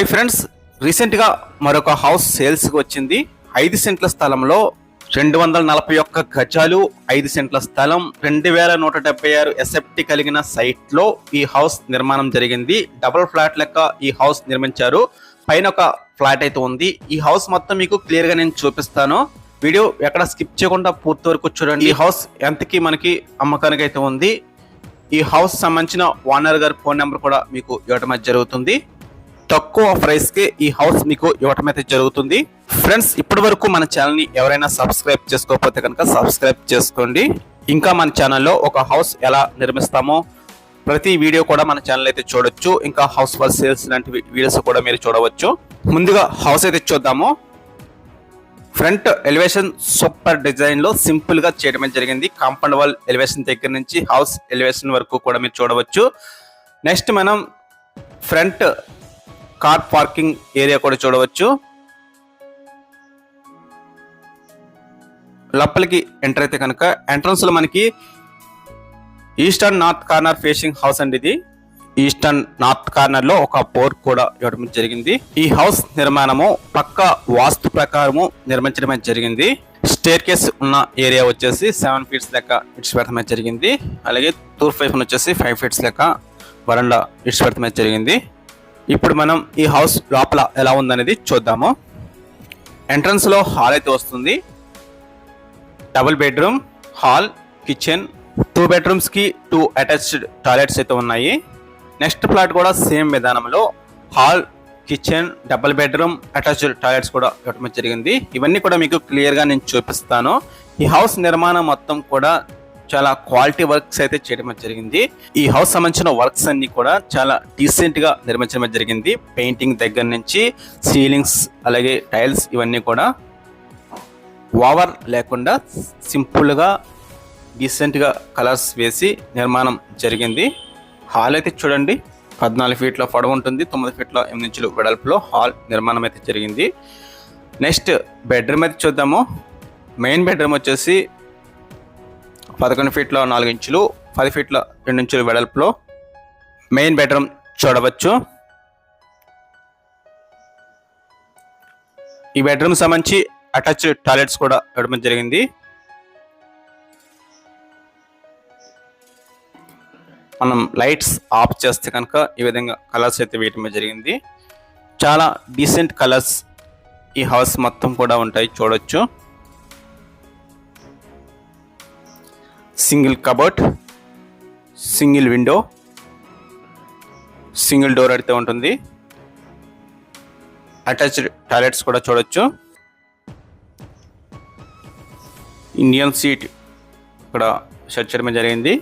Hi friends రీసెంట్గా మరొక house సేల్స్కి వచ్చింది. ఐదు సెంట్ల స్థలంలో రెండు వందల నలభై ఒక్క గజాలు ఐదు సెంట్ల స్థలం రెండు వేల నూట డెబ్బై ఆరు ఎస్ఎఫ్టీ కలిగిన సైట్లో ఈ హౌస్ నిర్మాణం జరిగింది. డబుల్ ఫ్లాట్ లెక్క ఈ హౌస్ నిర్మించారు. పైన ఒక ఫ్లాట్ అయితే ఉంది. ఈ హౌస్ మొత్తం మీకు క్లియర్గా నేను చూపిస్తాను. వీడియో ఎక్కడ స్కిప్ చేయకుండా పూర్తి వరకు చూడండి. ఈ హౌస్ ఎంతకి మనకి అమ్మకానికి అయితే ఉంది. ఈ హౌస్ సంబంధించిన ఓనర్ గారి ఫోన్ నెంబర్ కూడా మీకు ఇవ్వటం జరుగుతుంది. తక్కువ ప్రైస్కి ఈ హౌస్ మీకు ఇవ్వటం అయితే జరుగుతుంది. ఫ్రెండ్స్ ఇప్పటి వరకు మన ఛానల్ని ఎవరైనా సబ్స్క్రైబ్ చేసుకోకపోతే కనుక సబ్స్క్రైబ్ చేసుకోండి. ఇంకా మన ఛానల్లో ఒక హౌస్ ఎలా నిర్మిస్తామో ప్రతి వీడియో కూడా మన ఛానల్ అయితే చూడొచ్చు. ఇంకా హౌస్ ఫర్ సేల్స్ లాంటి వీడియోస్ కూడా మీరు చూడవచ్చు. ముందుగా హౌస్ అయితే చూద్దాము. ఫ్రంట్ ఎలివేషన్ సూపర్ డిజైన్లో సింపుల్గా చేయడమే జరిగింది. కాంపౌండ్ వాల్ ఎలివేషన్ దగ్గర నుంచి హౌస్ ఎలివేషన్ వరకు కూడా మీరు చూడవచ్చు. నెక్స్ట్ మనం ఫ్రంట్ కార్ పార్కింగ్ ఏరియా కూడా చూడవచ్చు. లోపలికి ఎంటర్ అయితే కనుక ఎంట్రన్స్లో మనకి eastern north corner facing house అండి ఇది. ఈస్టర్న్ నార్త్ కార్నర్లో ఒక పోర్ కూడా ఇవ్వడం జరిగింది. ఈ హౌస్ నిర్మాణము పక్క వాస్తు ప్రకారము నిర్మించడమే జరిగింది. స్టేర్ కేస్ ఉన్న ఏరియా వచ్చేసి సెవెన్ ఫీట్స్ లెక్క ఇట్స్ పెడతామే జరిగింది. అలాగే తూర్పు వైపున వచ్చేసి ఫైవ్ ఫీట్స్ లెక్క వరండా ఇట్స్ పెడతామే జరిగింది. ఇప్పుడు మనం ఈ హౌస్ లోపల ఎలా ఉందనేది చూద్దాము. ఎంట్రన్స్లో హాల్ అయితే వస్తుంది. Double bedroom hall kitchen two బెడ్రూమ్స్కి two attached toilets అయితే ఉన్నాయి. నెక్స్ట్ ప్లాట్ కూడా సేమ్ విధానంలో hall kitchen double bedroom attached toilets కూడా ఇవ్వడం జరిగింది. ఇవన్నీ కూడా మీకు క్లియర్గా నేను చూపిస్తాను. ఈ హౌస్ నిర్మాణం మొత్తం కూడా చాలా క్వాలిటీ వర్క్స్ అయితే చేయడం జరిగింది. ఈ హౌస్ సంబంధించిన వర్క్స్ అన్ని కూడా చాలా డీసెంట్గా నిర్మించడం జరిగింది. పెయింటింగ్ దగ్గర నుంచి సీలింగ్స్ అలాగే టైల్స్ ఇవన్నీ కూడా ఓవర్ లేకుండా సింపుల్గా డీసెంట్గా కలర్స్ వేసి నిర్మాణం జరిగింది. హాల్ అయితే చూడండి పద్నాలుగు ఫీట్ల పొడవు ఉంటుంది తొమ్మిది ఫీట్ల ఎనిమిది ఇంచులు వెడల్పులో హాల్ నిర్మాణం అయితే జరిగింది. నెక్స్ట్ బెడ్రూమ్ అయితే చూద్దాము. మెయిన్ బెడ్రూమ్ వచ్చేసి పదకొండు ఫీట్ల నాలుగు ఇంచులు పది ఫీట్ల రెండు ఇంచులు వెడల్పులో మెయిన్ బెడ్రూమ్ చూడవచ్చు. ఈ బెడ్రూమ్ సంబంధించి అటాచ్ టాయిలెట్స్ కూడా ఇవ్వడం జరిగింది. మనం లైట్స్ ఆఫ్ చేస్తే కనుక ఈ విధంగా కలర్స్ అయితే వేయటం జరిగింది. చాలా డీసెంట్ కలర్స్ ఈ హౌస్ మొత్తం కూడా ఉంటాయి చూడొచ్చు. Single cupboard single window single door అయితే ఉంటుంది. అటాచ్డ్ టాయిలెట్స్ కూడా చూడొచ్చు. ఇండియన్ సీట్ ఇక్కడ సెట్ చేయడం జరిగింది.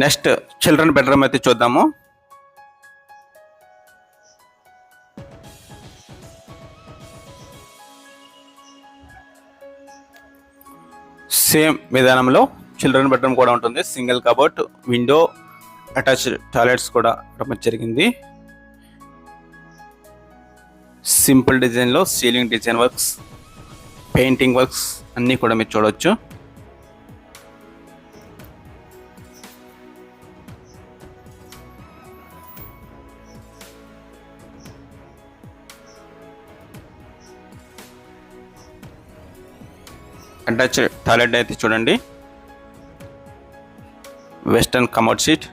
నెక్స్ట్ చిల్డ్రన్ బెడ్రూమ్ అయితే చూద్దాము. సేమ్ విధానంలో చిల్డ్రన్ బెడ్రూమ్ కూడా ఉంటుంది. Single cupboard window attached toilets కూడా ఇవ్వడం జరిగింది. సింపుల్ డిజైన్లో ceiling design works painting works అన్నీ కూడా మీరు చూడవచ్చు అటాచ్ టాయిలెట్ అయితే చూడండి. Western commode seat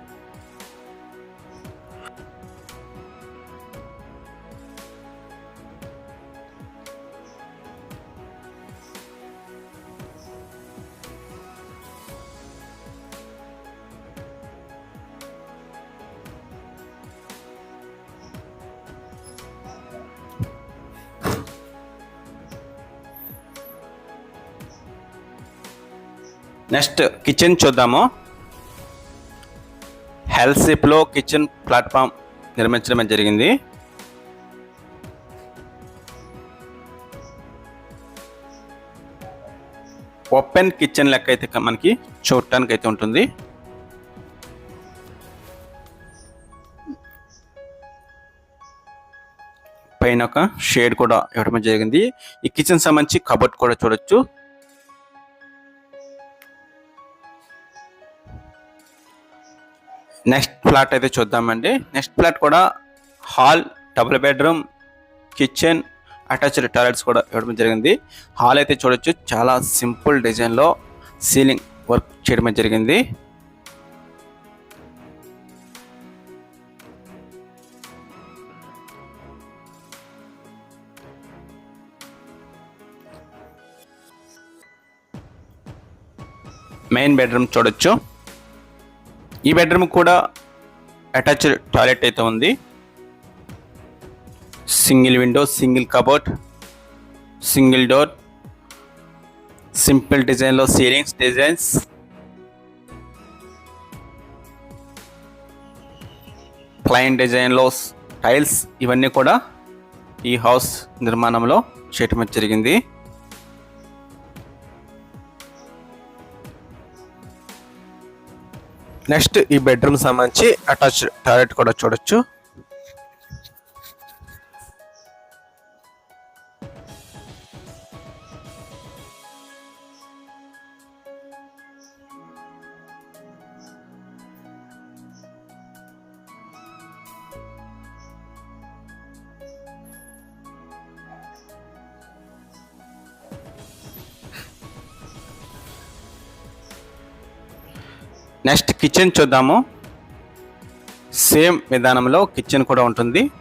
next kitchen చూద్దాము. హెల్త్ కిచెన్ ప్లాట్ఫామ్ నిర్మించడం జరిగింది. ఓపెన్ కిచెన్ లెక్క అయితే మనకి చూడటానికి అయితే ఉంటుంది. పైన ఒక షేడ్ కూడా ఇవ్వడం జరిగింది. ఈ కిచెన్ సంబంధించి కబోర్డ్ కూడా చూడొచ్చు. నెక్స్ట్ ఫ్లాట్ అయితే చూద్దామండి. నెక్స్ట్ ఫ్లాట్ కూడా hall double bedroom kitchen attached toilets కూడా ఇవ్వడం జరిగింది. హాల్ అయితే చూడొచ్చు. చాలా సింపుల్ డిజైన్లో సీలింగ్ వర్క్ చేయడం జరిగింది. మెయిన్ బెడ్రూమ్ చూడొచ్చు. ఈ బెడ్రూమ్ కూడా అటాచ్డ్ టాయిలెట్ అయితే ఉంది. Single window single cupboard single door simple డిజైన్లో సీలింగ్స్ డిజైన్స్. ప్లైన్ డిజైన్లో టైల్స్ ఇవన్నీ కూడా ఈ హౌస్ నిర్మాణంలో చేయటం జరిగింది. నెక్స్ట్ ఈ బెడ్రూమ్ సంబంధించి అటాచ్ టాయిలెట్ కూడా చూడొచ్చు. నెక్స్ట్ కిచెన్ చూద్దాము. సేమ్ విధానంలో కిచెన్ కూడా ఉంటుంది.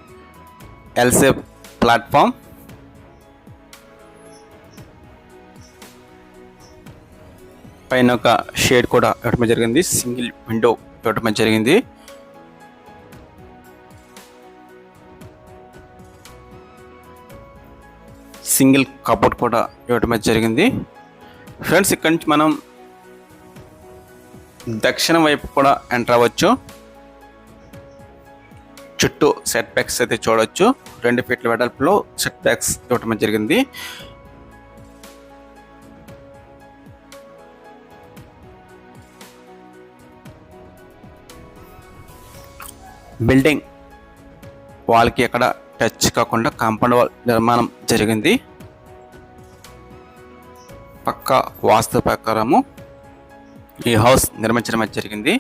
L shape platform. పైన ఒక షేడ్ కూడా ఇవ్వడం జరిగింది. సింగిల్ విండో ఇవ్వడం జరిగింది. సింగిల్ కబోర్డ్ కూడా ఇవ్వడం జరిగింది. ఫ్రెండ్స్ ఇక్కడి నుంచి మనం దక్షిణం వైపు కూడా ఎంటర్ అవ్వచ్చు. చుట్టూ సెట్ బ్యాక్స్ అయితే చూడొచ్చు. రెండు ఫీట్ల వెడల్పులో సెట్ బ్యాక్స్ ఇవ్వటం జరిగింది. బిల్డింగ్ వాళ్ళకి ఎక్కడ టచ్ కాకుండా కాంపౌండ్ వాల్ నిర్మాణం జరిగింది. పక్క వాస్తు ప్రకారము ఈ హౌస్ నిర్మించడం అయితే జరిగింది.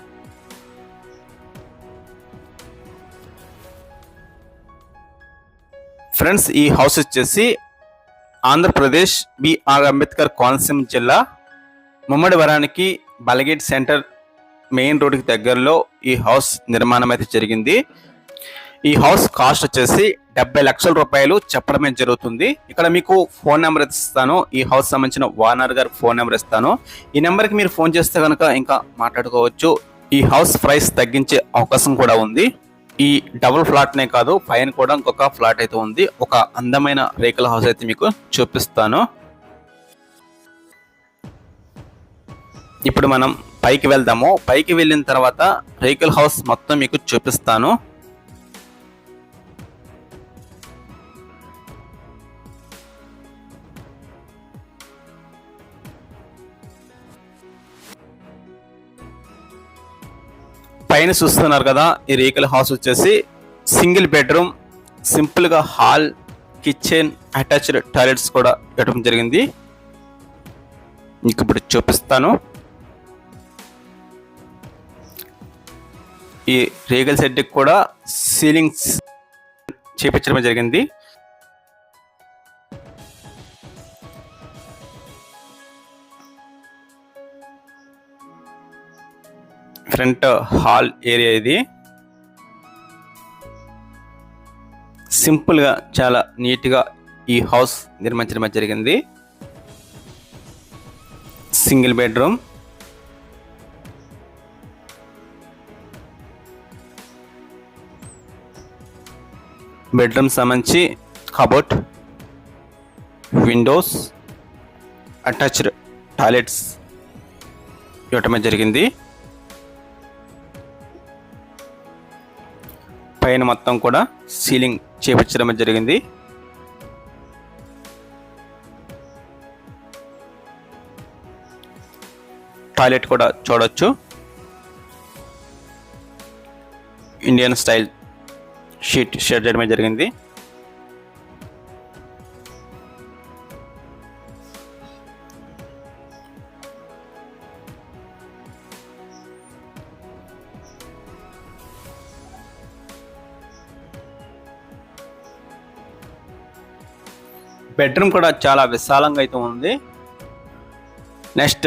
ఫ్రెండ్స్ ఈ హౌస్ వచ్చేసి ఆంధ్రప్రదేశ్ బిఆర్ అంబేద్కర్ కోనసీమ జిల్లా ముమ్మడివరానికి బలగేట్ సెంటర్ మెయిన్ రోడ్కి దగ్గరలో ఈ హౌస్ నిర్మాణం అయితే జరిగింది. ఈ హౌస్ కాస్ట్ వచ్చేసి డెబ్బై లక్షల రూపాయలు చెప్పడమే జరుగుతుంది. ఇక్కడ మీకు ఫోన్ నెంబర్ ఇస్తాను. ఈ హౌస్ సంబంధించిన ఓనర్ గారి ఫోన్ నెంబర్ ఇస్తాను. ఈ నెంబర్కి మీరు ఫోన్ చేస్తే కనుక ఇంకా మాట్లాడుకోవచ్చు. ఈ హౌస్ ప్రైస్ తగ్గించే అవకాశం కూడా ఉంది. ఈ డబుల్ ఫ్లాట్నే కాదు పైన కూడా ఇంకొక ఫ్లాట్ అయితే ఉంది. ఒక అందమైన రేకుల హౌస్ అయితే మీకు చూపిస్తాను. ఇప్పుడు మనం పైకి వెళ్దాము. పైకి వెళ్ళిన తర్వాత రేకుల హౌస్ మొత్తం మీకు చూపిస్తాను. పైన చూస్తున్నారు కదా ఈ రేకుల హౌస్ వచ్చేసి సింగిల్ బెడ్రూమ్ సింపుల్గా హాల్ కిచెన్ అటాచ్డ్ టాయిలెట్స్ కూడా ఇవ్వడం జరిగింది. మీకు ఇప్పుడు చూపిస్తాను. ఈ రేగల్ సెట్ కూడా సీలింగ్స్ చేపించడం జరిగింది. ఫ్రంట్ హాల్ ఏరియా ఇది. సింపుల్గా చాలా నీట్గా ఈ హౌస్ నిర్మించడం జరిగింది. Single bedroom. బెడ్రూమ్ సంబంధించి కబోర్డ్ విండోస్ అటాచ్డ్ టాయిలెట్స్ ఇవ్వటమే జరిగింది. పైన మొత్తం కూడా సీలింగ్ చేపించడం జరిగింది. టాయిలెట్ కూడా చూడొచ్చు. ఇండియన్ స్టైల్ షీట్ షేర్ చేయడమే జరిగింది. బెడ్రూమ్ కూడా చాలా విశాలంగా అయితే ఉంది. నెక్స్ట్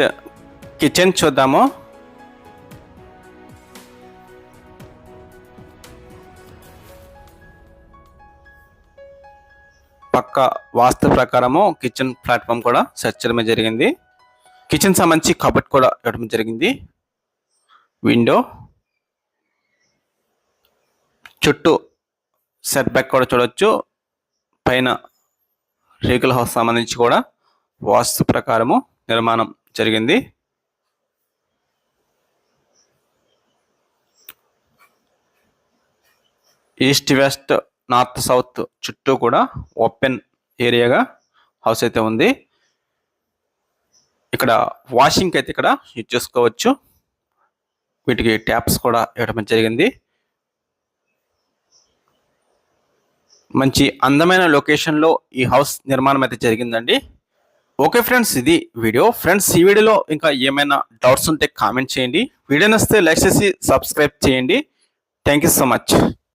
కిచెన్ చూద్దాము. పక్క వాస్తు ప్రకారము కిచెన్ ప్లాట్ఫామ్ కూడా సెట్ చేయడం జరిగింది. కిచెన్ సంబంధించి కబట్ కూడా ఇవ్వడం జరిగింది. విండో. చుట్టూ సెట్ బ్యాక్ కూడా చూడొచ్చు. పైన రేకుల హౌస్ సంబంధించి కూడా వాస్తు ప్రకారము నిర్మాణం జరిగింది. ఈస్ట్ వెస్ట్ నార్త్ సౌత్ చుట్టూ కూడా ఓపెన్ ఏరియాగా హౌస్ అయితే ఉంది. ఇక్కడ వాషింగ్ అయితే ఇక్కడ యూజ్ చేసుకోవచ్చు. వీటికి ట్యాప్స్ కూడా ఇవ్వడం జరిగింది. మంచి అందమైన లొకేషన్లో ఈ హౌస్ నిర్మాణం అయితే జరిగిందండి. ఓకే ఫ్రెండ్స్ ఇది వీడియో. ఫ్రెండ్స్ ఈ వీడియోలో ఇంకా ఏమైనా డౌట్స్ ఉంటే కామెంట్ చేయండి. వీడియో నస్తే లైక్ చేసి సబ్స్క్రైబ్ చేయండి. Thank you so much.